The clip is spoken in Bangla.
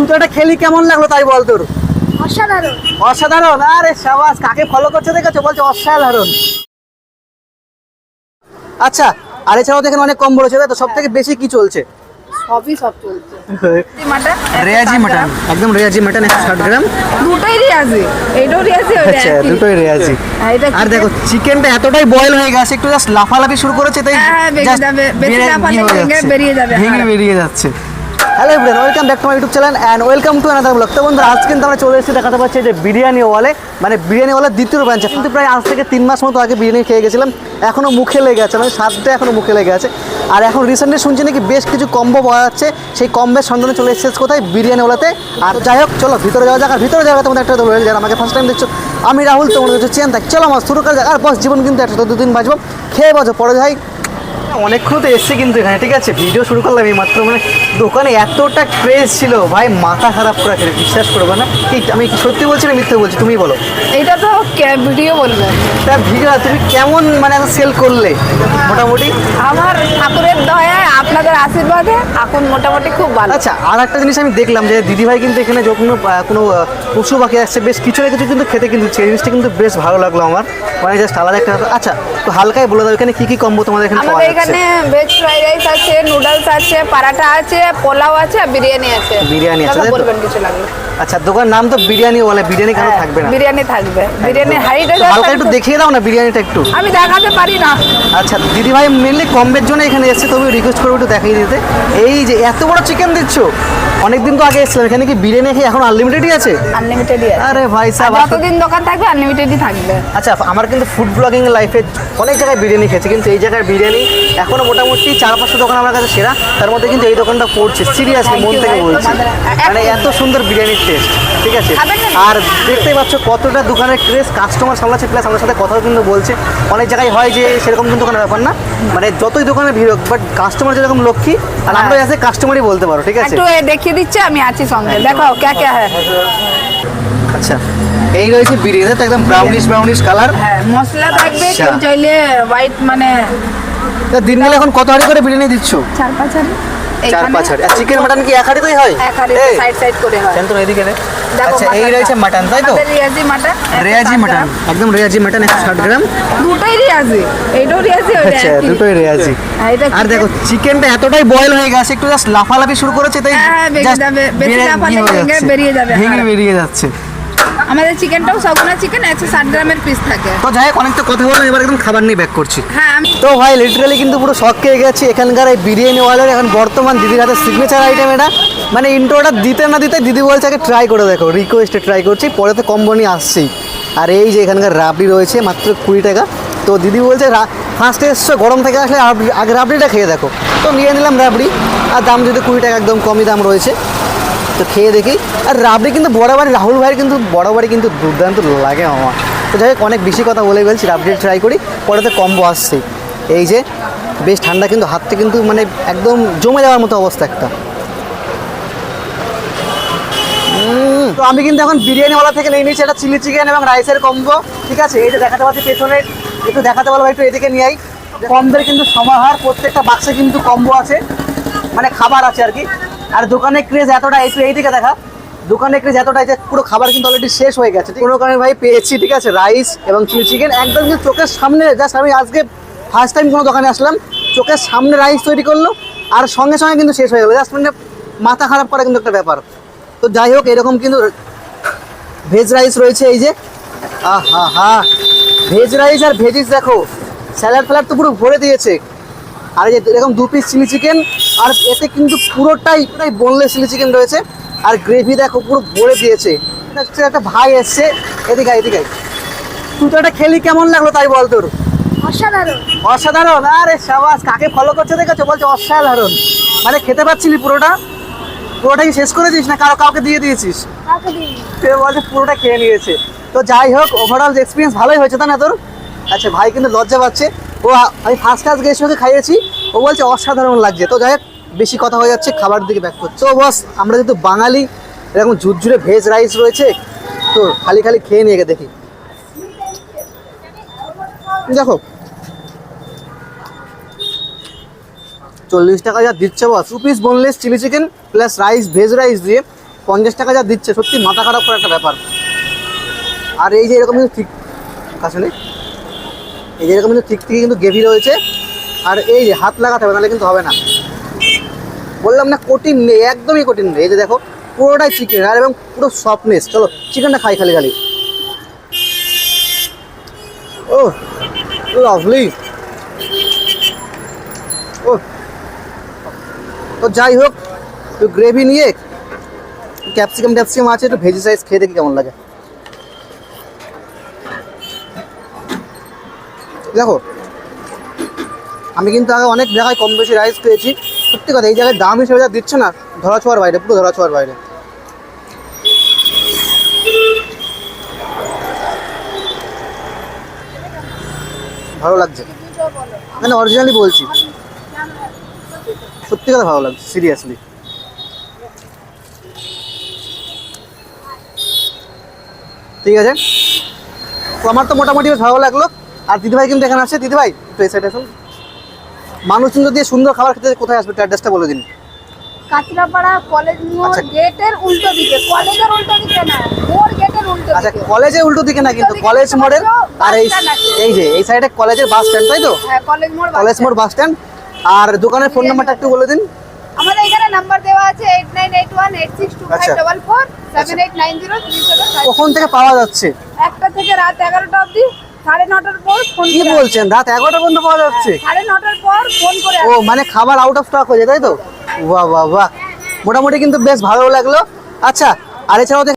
তুই খেলি কেমন লাগল তাই বল তোর? অসাধারণ। অসাধারণ? আরে সাবাস কাকে ফলো করছে দেখেছ? বলছে অসাধারণ। আচ্ছা আর এছাড়াও দেখেন অনেক কম তাই তো? সব থেকে বেশি কি চলছে? সবই সব চলছে। রেয়াজি মাটন? একদম রেয়াজি মাটন একশো ষাট গ্রাম। দুটোই রিয়াজি। রিয়াজি আচ্ছা দুটোই রেয়াজি। আর দেখো চিকেনটা এতটাই বয়েল হয়ে গেছে একটু জাস্ট লাফালাফি শুরু করেছে তাই হ্যাঁ, হ্যাঁ, যাবে। বেরিয়ে যাবে, ভেঙে হ্যাঁ। বেরিয়ে যাচ্ছে। Hello everyone welcome back to my YouTube channel and welcome to another blog তো বন্ধুরা আজ কিন্তু আমরা চলে এসেছি, দেখাতে পাচ্ছি যে বিরিয়ানি ওয়ালে মানে বিরিয়ানি ওয়ালের দ্বিতীয় ব্রাঞ্চে কিন্তু প্রায় আজ থেকে তিন মাস মতো আগে বিরিয়ানি খেয়ে গেছিলাম এখনও মুখে লেগে আছে মানে স্বাদটা এখনও মুখে লেগে আছে। আর এখন রিসেন্টলি শুনছি নাকি বেশ কিছু কম্বো পাওয়া যাচ্ছে, সেই কম্বের সন্ধানে চলে এসেছে কোথায়? বিরিয়ানি ওয়ালাতে। আর যাই হোক, চলো, ভিতরে যাওয়া যাক, আর ভিতরে যাওয়া তোমাদের একটা রয়েছে যারা আমাকে ফার্স্ট টাইম দেখছ। আমি রাহুল, তোমাদের হচ্ছে চেন থাক চলো, আমার শুরু করা যাক। আর বস জীবন কিন্তু একটা দুদিন বাঁচবো। খেয়ে বাঁচো, পরে যাই। অনেকক্ষণ তো এসছে কিন্তু এখানে ঠিক আছে? ভিডিও শুরু করলাম এই মাত্র মানে দোকানে এতটা ক্রেজ ছিল ভাই মাথা খারাপ করে খেলে বিশ্বাস করব না। কি আমি সত্যি বলছি না মিথ্যে বলছি তুমি বলো। এটা তো ভিডিও বলবে তা ভিডিও তুমি কেমন মানে সেল করলে? মোটামুটি? আমার ঠাকুরের দয়ায় আপনাদের আশীর্বাদে এখন মোটামুটি খুব ভালো। আচ্ছা আর একটা জিনিস আমি দেখলাম যে দিদিভাই কিন্তু এখানে যখন কোনো পশু পাখি আসছে বেশ কিছু না কিছু কিন্তু খেতে কিন্তু সেই জিনিসটা কিন্তু বেশ ভালো লাগল আমার। মানে জাস্ট আলাদা একটা আচ্ছা তো হালকায় বলে দাও এখানে কি কি কম্বো তোমাদের এখানে পাওয়া এখানে ভেজ ফ্রাইড রাইস আছে নুডলস আছে পরাঠা আছে পোলাও আছে আর বিরিয়ানি আছে। বিরিয়ানি আছে, দাদা বলবেন কিছু লাগবে আচ্ছা দোকান নাম তো বিরিয়ানি বলে বিরিয়ানি কেন হ্যাঁ, থাকবে না? বিরিয়ানি থাকবে। বিরিয়ানি হাইটা হালকা একটু দেখিয়ে দাও না বিরিয়ানিটা একটু। আমি দেখাতে পারি না। আচ্ছা দিদিভাই মেনলি কমের জন্য এখানে এসেছে তুমি রিকোয়েস্ট করব একটু দেখিয়ে দিতে। এই যে এত বড় চিকেন দিচ্ছ? অনেকদিন তো আগে এসেছিলাম এখানে কি বিরিয়ানি খেয়ে এখন আনলিমিটেডই আছে? আনলিমিটেডই আছে। আরে ভাই সাহেব যতদিন দোকান থাকবে আনলিমিটেডই থাকবে। আচ্ছা আমার কিন্তু ফুড ব্লগিং লাইফে অনেক জায়গায় বিরিয়ানি খেয়েছি কিন্তু এই জায়গার বিরিয়ানি এখনও মোটামুটি চার পাঁচশো দোকান আমার কাছে সেরা। তার মধ্যে কিন্তু এই দোকানটা পড়ছে। সিরিয়াসলি মন থেকে। বলছি। মানে এত সুন্দর বিরিয়ানির টেস্ট ঠিক আছে? আর দেখতেই পাচ্ছ কতটা দোকানের ক্রেজ কাস্টমার সামলাচ্ছে প্লাস আমার সাথে কথাও কিন্তু বলছে। অনেক জায়গায় হয় যে সেরকম কিন্তু কোনো ব্যাপার না। মানে যতই দোকানে ভিড় হোক বাট কাস্টমার যেরকম লক্ষ্মী আর আমরা। এসে কাস্টমারই বলতে পারো ঠিক আছে? একটু দেখিয়ে দিচ্ছে আমি আছি সঙ্গে দেখো কে কে হ্যাঁ। আচ্ছা এই রয়েছে বিরিয়ানি একদম ব্রাউনিশ ব্রাউনিশ কালার হ্যাঁ মশলা থাকবে আচ্ছা। চাইলে হোয়াইট মানে দিন গেলে এখন কত হাড়ি করে বিরিয়ানি দিচ্ছ? চার পাঁচ হাঁড়ি। চার পাঁচ হাড়ি। আর চিকেন মাটন কি এক হাড়িতেই হয়? এক হাঁড়ি সাইড সাইড করে হয়। তো এদিকে রে? আচ্ছা এই রয়েছে মাটন তাই তো? রিয়াজি মাটন রেয়াজি মাটন একদম রেয়াজি মাটন একশো ষাট গ্রাম। দুটোই রিয়াজি এইটাও রিয়াজি ওইটা আচ্ছা দুটোই রেয়াজি। আর দেখো চিকেনটা এতটাই বয়েল হয়ে গেছে একটু জাস্ট লাফালাফি শুরু করেছে তাই হ্যাঁ, হ্যাঁ, বেরিয়ে যাবে। বেরিয়ে যাবে, ভেঙে হ্যাঁ। বেরিয়ে যাচ্ছে। আমাদের চিকেনটাও সগুনা চিকেন একশো ষাট গ্রামের পিস থাকে। তো যাই হোক অনেক তো কথা বললাম এবার একদম খাবার নিয়ে ব্যাক করছি। হ্যাঁ আমি তো ভাই লিটারালি কিন্তু পুরো শখ খেয়ে গেছি। এখানকার এই বিরিয়ানি ওয়ালের এখন বর্তমান দিদির হাতে সিগনেচার আইটেম এটা। মানে ইন্ট্রোটা দিতে না দিতে দিদি বলছে আগে ট্রাই করে দেখো রিকোয়েস্টে ট্রাই করছি পরে তো কম্বো নিয়ে আসছেই আর এই যে এখানকার রাবড়ি রয়েছে মাত্র কুড়ি টাকা। তো দিদি বলছে ফার্স্টে এসছো গরম থেকে আসলে রাবড়ি- আগে রাবড়িটা খেয়ে দেখো। তো নিয়ে নিলাম রাবড়ি আর দাম যদি কুড়ি টাকা একদম কমই দাম রয়েছে। তো খেয়ে দেখি। আর রাবড়ি কিন্তু বরাবরই রাহুল ভাইয়ের কিন্তু বরাবরই কিন্তু দুর্দান্ত লাগে আমার তো যাই হোক, অনেক বেশি কথা বলে বলছি রাবড়ি ট্রাই করি, পরে তো কম্বো আসছে। এই যে, বেশ ঠান্ডা কিন্তু, হাতটা কিন্তু মানে একদম জমে যাওয়ার মতো অবস্থা একটা। তো আমি কিন্তু এখন বিরিয়ানিওয়ালা থেকে নিয়ে নিয়েছি, একটা চিলি চিকেন এবং রাইসের কম্বো ঠিক আছে? এই যে দেখাতে পাচ্ছি পেছনে, একটু দেখাতে পারব একটু এদিকে নিয়ে আই। কম্বের কিন্তু সমাহার, প্রত্যেকটা বাক্সে কিন্তু কম্বো আছে। মানে খাবার আছে আর কি। আর দোকানে ক্রেজ এতটা, একটু এইদিকে দেখা। দোকানে ক্রেজ এতটা যে পুরো খাবার কিন্তু অলরেডি শেষ হয়ে গেছে। কোনো কারণে ভাই পেয়েছি, ঠিক আছে? রাইস এবং চিলি চিকেন একদম কিন্তু চোখের সামনে জাস্ট আমি আজকে ফার্স্ট টাইম কোনো দোকানে আসলাম, চোখের সামনে রাইস তৈরি করল, আর সঙ্গে সঙ্গে কিন্তু শেষ হয়ে গেলো জাস্ট মানে মাথা খারাপ করা কিন্তু একটা ব্যাপার। তো যাই হোক, এরকম কিন্তু ভেজ রাইস রয়েছে এই যে। আহা হা ভেজ রাইস আর ভেজিস দেখো স্যালাড ফ্যালাড তো পুরো ভরে দিয়েছে। আর এই যে এরকম দু পিস চিলি চিকেন আর এতে কিন্তু পুরোটাই পুরোটাই বোনলেস চিলি চিকেন রয়েছে। আর গ্রেভি দেখো পুরো ভরে দিয়েছে। একটা ভাই এসছে। এদিকে এদিকে তুই তো একটা খেলি কেমন লাগল তাই বল তোর? অসাধারণ। অসাধারণ? আরে সাবাস কাকে ফলো করছে দেখেছ? বলছে অসাধারণ। মানে খেতে পাচ্ছিলি পুরোটা? পুরোটাই শেষ করে দিস না কারও কাউকে দিয়ে দিয়েছিস? সে বলছে পুরোটা খেয়ে নিয়েছে। তো যাই হোক ওভারঅল এক্সপিরিয়েন্স ভালোই হয়েছে তাই না তোর? আচ্ছা ভাই কিন্তু লজ্জা পাচ্ছে। ও, আমি ফার্স্ট ক্লাস গেস্ট ওকে খাইয়েছি। ও বলছে, অসাধারণ লাগছে। তো যাই হোক, বেশি কথা হয়ে যাচ্ছে খাবার দিকে ব্যাক করছে। তো বস আমরা যেহেতু বাঙালি, এরকম ঝুরঝুরে ভেজ রাইস রয়েছে, তো খালি খালি খেয়ে নিয়ে দেখি। দেখো। চল্লিশ টাকা যা দিচ্ছে boss two piece boneless chilli chicken plus rice veg rice দিয়ে পঞ্চাশ টাকা যা দিচ্ছে, সত্যি মাথা খারাপ করা একটা ব্যাপার। আর এই যে এরকম ঠিক আসলে এই যে এরকম কিন্তু ঠিক থেকে কিন্তু গেভি রয়েছে। আর এই যে হাত লাগাতে হবে, নাহলে কিন্তু হবে না। বললাম না কঠিন নেই, একদমই কঠিন নেই। এই যে দেখো, পুরোটাই চিকেন আর এবং পুরো সফটনেস চলো চিকেনটা খাই খালি খালি। ও লাভলি ও তো যাই হোক, একটু গ্রেভি নিয়ে ক্যাপসিকাম ট্যাপসিকাম আছে, একটু ভেজি সাইজ খেয়ে দেখি কেমন লাগে। দেখো, আমি কিন্তু আগে অনেক জায়গায় কম বেশি রাইস পেয়েছি সত্যি কথা, এই জায়গায় দাম হিসেবে যা দিচ্ছে না ধরা ছোঁয়ার বাইরে, পুরো ধরা ছোঁয়ার বাইরে। ভালো লাগছে। মানে অরিজিনালি বলছি। সত্যি কথা ভালো লাগছে সিরিয়াসলি ঠিক আছে? তো আমার তো মোটামুটি বেশ ভালো লাগল। আর দিদিভাই কিন্তু এখানে আছে দিদিভাই তো এই সাইডে আসুন। মানুষ কিন্তু দিয়ে সুন্দর খাবার খেতে কোথায় আসবে অ্যাড্রেসটা বলে দিন। কাঁচরাপাড়া কলেজ মোড় আচ্ছা। গেটের উল্টো দিকে কলেজের উল্টো দিকে না মোড় গেটের উল্টো আচ্ছা কলেজের উল্টো দিকে না কিন্তু কলেজ মোড়ের আর এই এই যে এই সাইডে কলেজের বাস স্ট্যান্ড তাই তো? হ্যাঁ কলেজ মোড় কলেজ মোড় বাস স্ট্যান্ড আর দোকানের ফোন নাম্বারটা একটু বলে দিন। আমাদের এখানে নাম্বার দেওয়া আছে eight nine eight one eight six two five আচ্ছা। কখন থেকে পাওয়া যাচ্ছে? একটা থেকে রাত এগারোটা অবধি। সাড়ে নটার পর ফোন কি বলছেন? রাত এগারোটা পর্যন্ত পাওয়া যাচ্ছে? সাড়ে নটার পর ফোন করে ও মানে খাবার আউট অফ স্টক হয়ে যায় তাই তো? বাহ বাহ বাহ। মোটামুটি কিন্তু বেশ ভালো লাগল। আচ্ছা আর এছাড়াও দেখ-